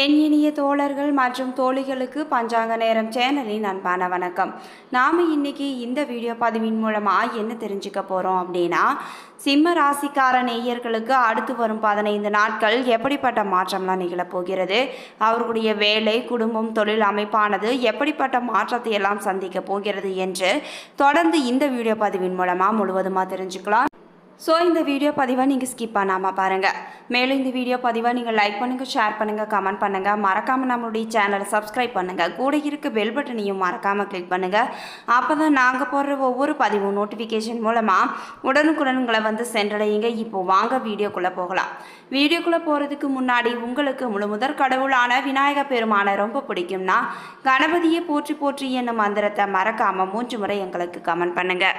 என் இனிய தோழர்கள் மற்றும் தோழிகளுக்கு பஞ்சாங்க நேரம் சேனலின் அன்பான வணக்கம். நாம் இன்னைக்கு இந்த வீடியோ பதிவின் மூலமாக என்ன தெரிஞ்சுக்க போகிறோம் அப்படின்னா சிம்ம ராசிக்கார நேயர்களுக்கு அடுத்து வரும் பதினைந்து நாட்கள் எப்படிப்பட்ட மாற்றம்லாம் நிகழப்போகிறது அவர்களுடைய வேலை குடும்பம் தொழில் அமைப்பானது எப்படிப்பட்ட மாற்றத்தை எல்லாம் சந்திக்க போகிறது என்று தொடர்ந்து இந்த வீடியோ பதிவின் மூலமாக முழுவதுமாக தெரிஞ்சுக்கலாம். ஸோ இந்த வீடியோ பதிவை நீங்கள் ஸ்கிப் பண்ணாமல் பாருங்கள் மேலும் இந்த வீடியோ பதிவை நீங்கள் லைக் பண்ணுங்கள் ஷேர் பண்ணுங்கள் கமெண்ட் பண்ணுங்கள் மறக்காமல் நம்மளுடைய சேனலை சப்ஸ்கிரைப் பண்ணுங்கள் கூட இருக்க பெல் பட்டனையும் மறக்காமல் கிளிக் பண்ணுங்கள் அப்போ தான் நாங்கள் போடுற ஒவ்வொரு பதிவும் நோட்டிஃபிகேஷன் மூலமாக உடனுக்குடன் உங்களை வந்து சென்றடையுங்க. இப்போ வாங்க வீடியோக்குள்ளே போகலாம். வீடியோக்குள்ளே போகிறதுக்கு முன்னாடி உங்களுக்கு முழு முதற் கடவுளான விநாயக பெருமானை ரொம்ப பிடிக்கும்னா கணபதியை போற்றி போற்றி என்னும் மந்திரத்தை மறக்காமல் மூன்று முறை எங்களுக்கு கமெண்ட் பண்ணுங்கள்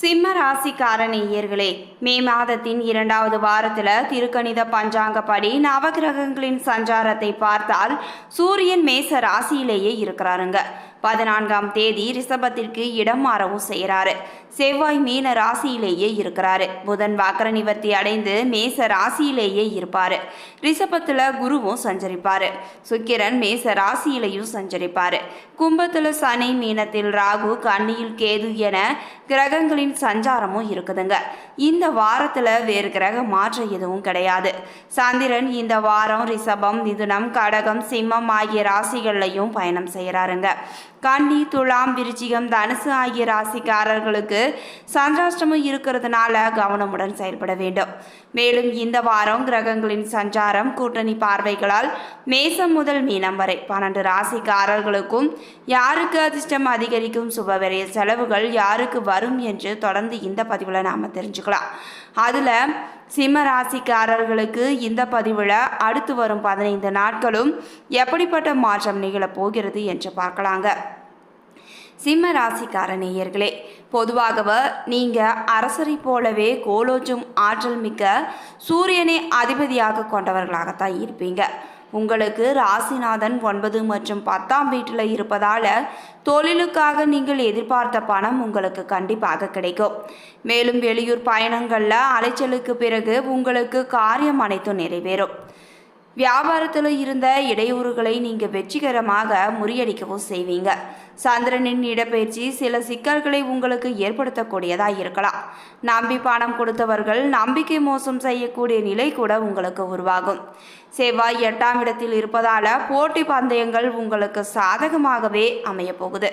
சிம்ம ராசிக்கார நேயர்களே மே மாதத்தின் இரண்டாவது வாரத்தில் திருக்கணித பஞ்சாங்கப்படி நவகிரகங்களின் சஞ்சாரத்தை பார்த்தால் சூரியன் மேச ராசியிலேயே இருக்கிறாருங்க. பதினான்காம் தேதி ரிஷபத்திற்கு இடம் மாறவும் செய்கிறாரு. செவ்வாய் மீன ராசியிலேயே இருக்கிறாரு. புதன் வக்கர நிவர்த்தி அடைந்து மேச ராசியிலேயே இருப்பார். ரிஷபத்தில் குருவும் சஞ்சரிப்பார். சுக்கிரன் மேச ராசியிலையும் சஞ்சரிப்பார். கும்பத்தில் சனி மீனத்தில் ராகு கண்ணியில் கேது என கிரகங்களின் சஞ்சாரமும் இருக்குதுங்க. இந்த வாரத்தில் வேறு கிரக மாற்றம் எதுவும் கிடையாது. சந்திரன் இந்த வாரம் ரிஷபம் மிதுனம் கடகம் சிம்மம் ஆகிய ராசிகள்லையும் பயணம் செய்கிறாருங்க. கன்னி துலாம் விருச்சிகம் தனுசு ஆகிய ராசிக்காரர்களுக்கு சந்திராஷ்டமம் இருக்கிறதுனால கவனமுடன் செயல்பட வேண்டும். மேலும் இந்த வாரம் கிரகங்களின் சஞ்சாரம் கூட்டணி பார்வைகளால் மேசம் முதல் மீனம் வரை பன்னெண்டு ராசிக்காரர்களுக்கும் யாருக்கு அதிர்ஷ்டம் அதிகரிக்கும் சுபவரைய செலவுகள் யாருக்கு வரும் என்று தொடர்ந்து இந்த பதிவில் நாம் தெரிஞ்சுக்கலாம். அதில் சிம்ம ராசிக்காரர்களுக்கு இந்த பதிவில் அடுத்து வரும் பதினைந்து நாட்களும் எப்படிப்பட்ட மாற்றம் நிகழப் போகிறது என்று பார்க்கலாங்க. சிம்ம ராசிக்கார நேயர்களே பொதுவாகவே நீங்கள் அரசரை போலவே கோலோச்சும் ஆற்றல் மிக்க சூரியனை அதிபதியாக கொண்டவர்களாகத்தான் இருப்பீங்க. உங்களுக்கு ராசிநாதன் ஒன்பது மற்றும் பத்தாம் வீட்டில் இருப்பதால் தொழிலுக்காக நீங்கள் எதிர்பார்த்த பணம் உங்களுக்கு கண்டிப்பாக கிடைக்கும். மேலும் வெளியூர் பயணங்களில் அலைச்சலுக்கு பிறகு உங்களுக்கு காரியம் அனைத்தும் நிறைவேறும். வியாபாரத்தில் இருந்த இடையூறுகளை நீங்கள் வெற்றிகரமாக முறியடிக்கவும் செய்வீங்க. சந்திரனின் இடப்பெயர்ச்சி சில சிக்கல்களை உங்களுக்கு ஏற்படுத்தக்கூடியதாக இருக்கலாம். நம்பி பணம் கொடுத்தவர்கள் நம்பிக்கை மோசம் செய்யக்கூடிய நிலை கூட உங்களுக்கு உருவாகும். செவ்வாய் எட்டாம் இடத்தில் இருப்பதால் போட்டி பந்தயங்கள் உங்களுக்கு சாதகமாகவே அமையப்போகுது.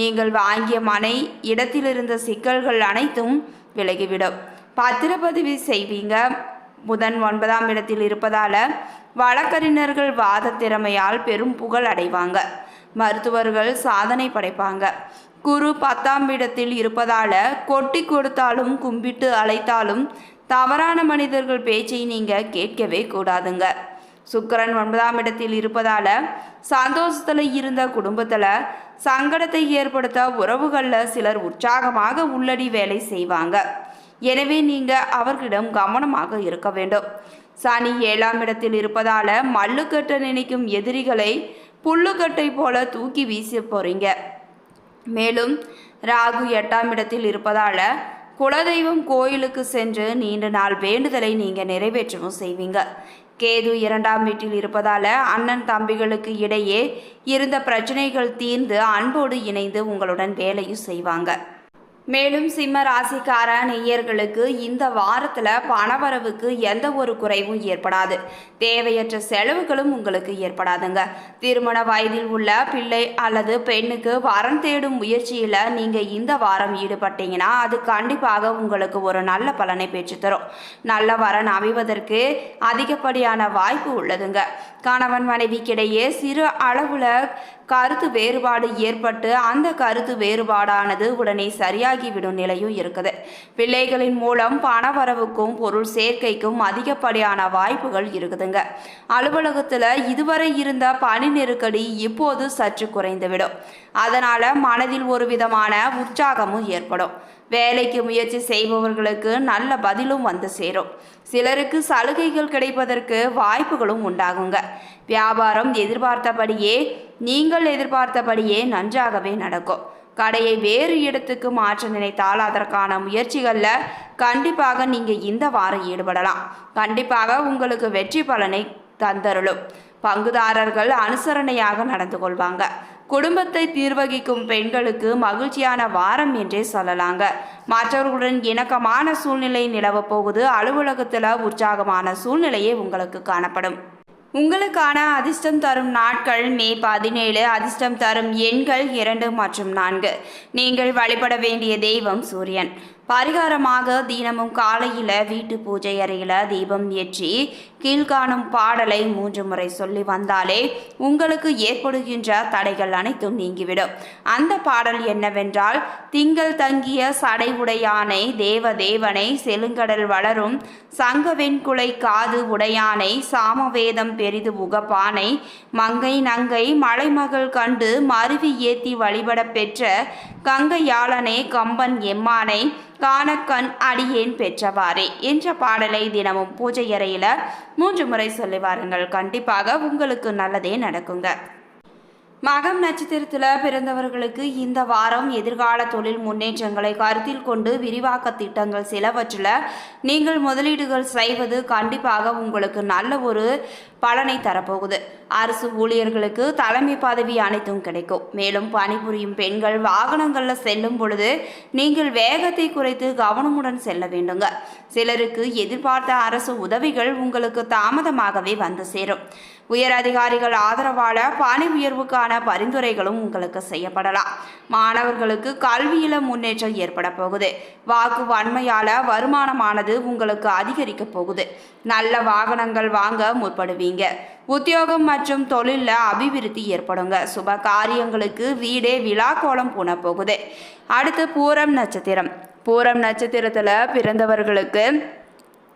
நீங்கள் வாங்கிய மனை இடத்திலிருந்த சிக்கல்கள் அனைத்தும் விலகிவிடும். பத்திரப்பதிவு செய்வீங்க. புதன் ஒன்பதாம் இடத்தில் இருப்பதால் வழக்கறிஞர்கள் வாத திறமையால் பெரும் புகழ் அடைவாங்க. மருத்துவர்கள் சாதனை படைப்பாங்க. குரு பத்தாம் இடத்தில் இருப்பதால் கொட்டி கொடுத்தாலும் கும்பிட்டு அழைத்தாலும் தவறான மனிதர்கள் பேச்சை நீங்கள் கேட்கவே கூடாதுங்க. சுக்கரன் ஒன்பதாம் இடத்தில் இருப்பதால் சந்தோஷத்தில் இருந்த குடும்பத்தில் சங்கடத்தை ஏற்படுத்த உறவுகளில் சிலர் உற்சாகமாக உள்ளடி வேலை செய்வாங்க. எனவே நீங்கள் அவர்களிடம் கவனமாக இருக்க வேண்டும். சனி ஏழாம் இடத்தில் இருப்பதால் மல்லுக்கட்ட நினைக்கும் எதிரிகளை புல்லுக்கட்டை போல தூக்கி வீச போகிறீங்க மேலும் ராகு எட்டாம் இடத்தில் இருப்பதால் குலதெய்வம் கோயிலுக்கு சென்று நீண்ட நாள் வேண்டுதலை நீங்கள் நிறைவேற்றவும் செய்வீங்க. கேது இரண்டாம் வீட்டில் இருப்பதால் அண்ணன் தம்பிகளுக்கு இடையே இருந்த பிரச்சனைகள் தீர்ந்து அன்போடு இணைந்து உங்களுடன் வேலையும் செய்வாங்க. மேலும் சிம்ம ராசிக்கார நெய்யர்களுக்கு இந்த வாரத்தில் பணவரவுக்கு எந்த ஒரு குறைவும் ஏற்படாது. தேவையற்ற செலவுகளும் உங்களுக்கு ஏற்படாதுங்க. திருமண வயதில் உள்ள பிள்ளை அல்லது பெண்ணுக்கு வரன் தேடும் முயற்சியில் நீங்கள் இந்த வாரம் ஈடுபட்டீங்கன்னா அது கண்டிப்பாக உங்களுக்கு ஒரு நல்ல பலனை பெற்றுத்தரும். நல்ல வரன் அமைவதற்கு அதிகப்படியான வாய்ப்பு உள்ளதுங்க. கணவன் மனைவிக்கிடையே சிறு அளவில் கருத்து வேறுபாடு ஏற்பட்டு அந்த கருத்து வேறுபாடானது உடனே சரியாகிவிடும் நிலையும் இருக்குது. பிள்ளைகளின் மூலம் பணவரவுக்கும் பொருள் சேர்க்கைக்கும் அதிகப்படியான வாய்ப்புகள் இருக்குதுங்க. அலுவலகத்தில் இதுவரை இருந்த பணி நெருக்கடி இப்போது சற்று குறைந்துவிடும். அதனால மனதில் ஒரு விதமான உற்சாகமும் ஏற்படும். வேலைக்கு முயற்சி செய்பவர்களுக்கு நல்ல பதிலும் வந்து சேரும். சிலருக்கு சலுகைகள் கிடைப்பதற்கு வாய்ப்புகளும் உண்டாகுங்க. வியாபாரம் எதிர்பார்த்தபடியே நீங்கள் எதிர்பார்த்தபடியே நன்றாகவே நடக்கும். கடையை வேறு இடத்துக்கு மாற்ற நினைத்தால் அதற்கான முயற்சிகளில் கண்டிப்பாக நீங்கள் இந்த வாரம் ஈடுபடலாம். கண்டிப்பாக உங்களுக்கு வெற்றி பலனை தந்தருளும். பங்குதாரர்கள் அனுசரணையாக நடந்து கொள்வாங்க. குடும்பத்தை தீர்வகிக்கும் பெண்களுக்கு மகிழ்ச்சியான வாரம் என்றே சொல்லலாங்க. மற்றவர்களுடன் இணக்கமான சூழ்நிலை நிலவப் போகுது. அலுவலகத்தில் உற்சாகமான சூழ்நிலையே உங்களுக்கு காணப்படும். உங்களுக்கான அதிர்ஷ்டம் தரும் நாட்கள் மே பதினேழு அதிர்ஷ்டம் தரும் எண்கள் இரண்டு மற்றும் நான்கு. நீங்கள் வழிபட வேண்டிய தெய்வம் சூரியன். பரிகாரமாக தினமும் காலையில் வீட்டு பூஜை அறையில் தீபம் ஏற்றி கீழ்காணும் பாடலை மூன்று முறை சொல்லி வந்தாலே உங்களுக்கு ஏற்படுகின்ற தடைகள் அனைத்தும் நீங்கிவிடும். அந்த பாடல் என்னவென்றால் திங்கள் தங்கிய சடை உடையானை தேவ தேவனை செழுங்கடல் வளரும் சங்கவெண்குலை காது உடையானை சாமவேதம் பெரிது உகப்பானை மங்கை நங்கை மலைமகள் கண்டு மருவி ஏத்தி வழிபட பெற்ற கங்கையாளனே கம்பன் எம்மானை காணக்கண் அடியேன் பெற்றவாறே என்ற பாடலை தினமும் பூஜை அறையில் மூன்று முறை சொல்லி வாருங்கள். கண்டிப்பாக உங்களுக்கு நல்லதே நடக்குங்க. மகம் நட்சத்திரத்தில் பிறந்தவர்களுக்கு இந்த வாரம் எதிர்கால தொழில் முன்னேற்றங்களை கருத்தில் கொண்டு விரிவாக்க திட்டங்கள் சிலவற்றில் நீங்கள் முதலீடுகள் செய்வது கண்டிப்பாக உங்களுக்கு நல்ல ஒரு பலனை தரப்போகுது. அரசு ஊழியர்களுக்கு தலைமை பதவி அனைத்தும் கிடைக்கும். மேலும் பணிபுரியும் பெண்கள் வாகனங்களில் செல்லும் பொழுது நீங்கள் வேகத்தை குறைத்து கவனமுடன் செல்ல வேண்டுங்க. சிலருக்கு எதிர்பார்த்த அரசு உதவிகள் உங்களுக்கு தாமதமாகவே வந்து சேரும். உயர் அதிகாரிகள் ஆதரவால பணி உயர்வுக்கான பரிந்துரைகளும் உங்களுக்கு செய்யப்படலாம். மாணவர்களுக்கு கல்வியில முன்னேற்றம் ஏற்பட போகுது. வாக்கு வன்மையால வருமானமானது உங்களுக்கு அதிகரிக்க போகுது. நல்ல வாகனங்கள் வாங்க முற்படுவீங்க. உத்தியோகம் மற்றும் தொழிலில் அபிவிருத்தி ஏற்படுங்க. சுப காரியங்களுக்கு வீடே விழா கோலம் பூண போகுது அடுத்து பூரம் நட்சத்திரம். பூரம் நட்சத்திரத்தில் பிறந்தவர்களுக்கு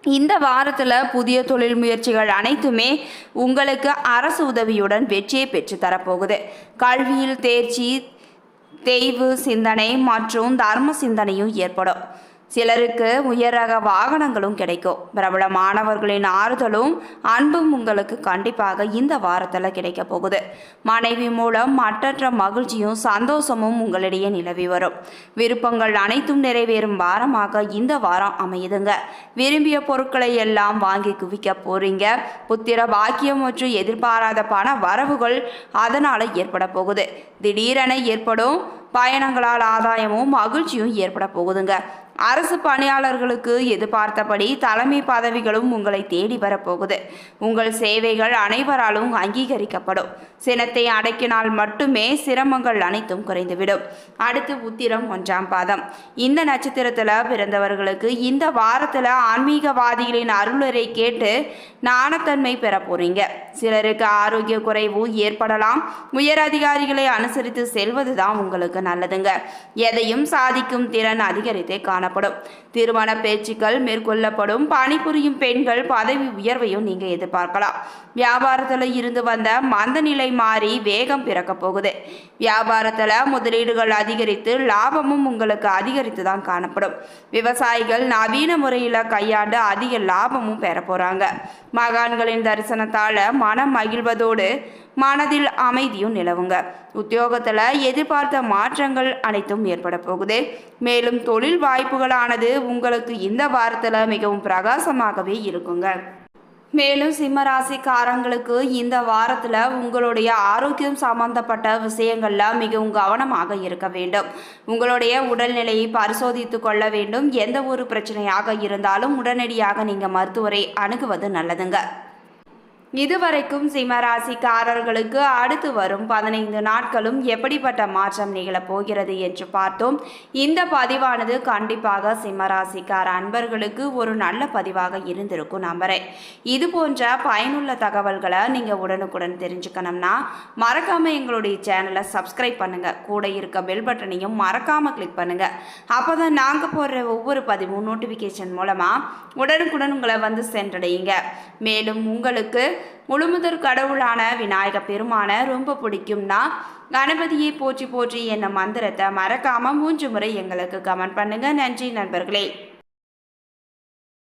இந்த வாரத்தில் புதிய தொழில் முயற்சிகள் அனைத்துமே உங்களுக்கு அரசு உதவியுடன் வெற்றியை பெற்று தரப்போகுது. கல்வியில் தேர்ச்சி தெய்வு சிந்தனை மற்றும் தர்ம சிந்தனையும் ஏற்படும். சிலருக்கு உயர் ரக வாகனங்களும் கிடைக்கும். பிரபல மாணவர்களின் ஆறுதலும் அன்பும் உங்களுக்கு கண்டிப்பாக இந்த வாரத்தில் கிடைக்க போகுது. மனைவி மூலம் மற்றற்ற மகிழ்ச்சியும் சந்தோஷமும் உங்களிடையே நிலவி வரும். விருப்பங்கள் அனைத்தும் நிறைவேறும் வாரமாக இந்த வாரம் அமையுதுங்க. விரும்பிய பொருட்களை எல்லாம் வாங்கி குவிக்க போறீங்க. புத்திர பாக்கியம் மற்றும் எதிர்பாராத பண வரவுகள் அதனால் ஏற்பட போகுது. திடீரென ஏற்படும் பயணங்களால் ஆதாயமும் மகிழ்ச்சியும் ஏற்பட போகுதுங்க. அரசு பணியாளர்களுக்கு எதிர்பார்த்தபடி தலைமை பதவிகளும் உங்களை தேடி வரப்போகுது. உங்கள் சேவைகள் அனைவராலும் அங்கீகரிக்கப்படும். சினத்தை அடக்கினால் மட்டுமே சிரமங்கள் அனைத்தும் குறைந்துவிடும். அடுத்து உத்திரம் ஒன்றாம் பாதம். இந்த நட்சத்திரத்தில் பிறந்தவர்களுக்கு இந்த வாரத்தில் ஆன்மீகவாதிகளின் அருளரை கேட்டு நாணத்தன்மை பெற போறீங்க. சிலருக்கு ஆரோக்கிய குறைவு ஏற்படலாம். உயர் அதிகாரிகளை அனுசரித்து செல்வது தான் உங்களுக்கு நல்லதுங்க. எதையும் சாதிக்கும் திறன் அதிகரித்தே காணப்படும். திருமண பேச்சுக்கள் மேற்கொள்ளப்படும். பணிபுரியும் பெண்கள் பதவி உயர்வையும் நீங்க எதிர்பார்க்கலாம். வியாபாரத்தில் இருந்து வந்த மந்த நிலை மாறி வேகம் பிறக்கப் போகுது. வியாபாரத்தில் முதலீடுகள் அதிகரித்து லாபமும் உங்களுக்கு அதிகரித்து தான் காணப்படும். விவசாயிகள் நவீன முறையில் கையாண்டு அதிக லாபமும் பெற போகிறாங்க மகான்களின் தரிசனத்தால் மனம் மகிழ்வதோடு மனதில் அமைதியும் நிலவுங்க. உத்தியோகத்தில் எதிர்பார்த்த மாற்றங்கள் அனைத்தும் ஏற்பட போகுது. மேலும் தொழில் வாய்ப்புகளானது உங்களுக்கு இந்த வாரத்தில் மிகவும் பிரகாசமாகவே இருக்குங்க. மேலும் சிம்மராசிக்காரங்களுக்கு இந்த வாரத்தில் உங்களுடைய ஆரோக்கியம் சம்பந்தப்பட்ட விஷயங்களில் மிகவும் கவனமாக இருக்க வேண்டும். உங்களுடைய உடல்நிலையை பரிசோதித்து கொள்ள வேண்டும். எந்த ஒரு பிரச்சனையாக இருந்தாலும் உடனடியாக நீங்கள் மருத்துவரை அணுகுவது நல்லதுங்க. இதுவரைக்கும் சிம்மராசிக்காரர்களுக்கு அடுத்து வரும் பதினைந்து நாட்களும் எப்படிப்பட்ட மாற்றம் நிகழப்போகிறது என்று பார்த்தோம். இந்த பதிவானது கண்டிப்பாக சிம்மராசிக்கார அன்பர்களுக்கு ஒரு நல்ல பதிவாக இருந்திருக்கும் நம்புறேன் இது போன்ற பயனுள்ள தகவல்களை நீங்கள் உடனுக்குடன் தெரிஞ்சுக்கணும்னா மறக்காம எங்களுடைய சேனலை சப்ஸ்கிரைப் பண்ணுங்க. கூட இருக்க பெல் பட்டனையும் மறக்காம கிளிக் பண்ணுங்க. அப்பதான் நாங்கள் போடுற ஒவ்வொரு பதிவும் நோட்டிஃபிகேஷன் மூலமாக உடனுக்குடன் உங்களை வந்து சென்றடையுங்க. மேலும் உங்களுக்கு முழுமுதற் கடவுளான விநாயக பெருமான ரொம்ப பிடிக்கும்னா கணபதியை போற்றி போற்றி என்ன மந்திரத்தை மறக்காம மூன்று முறை எங்களுக்கு கமெண்ட் பண்ணுங்க. நன்றி நண்பர்களே.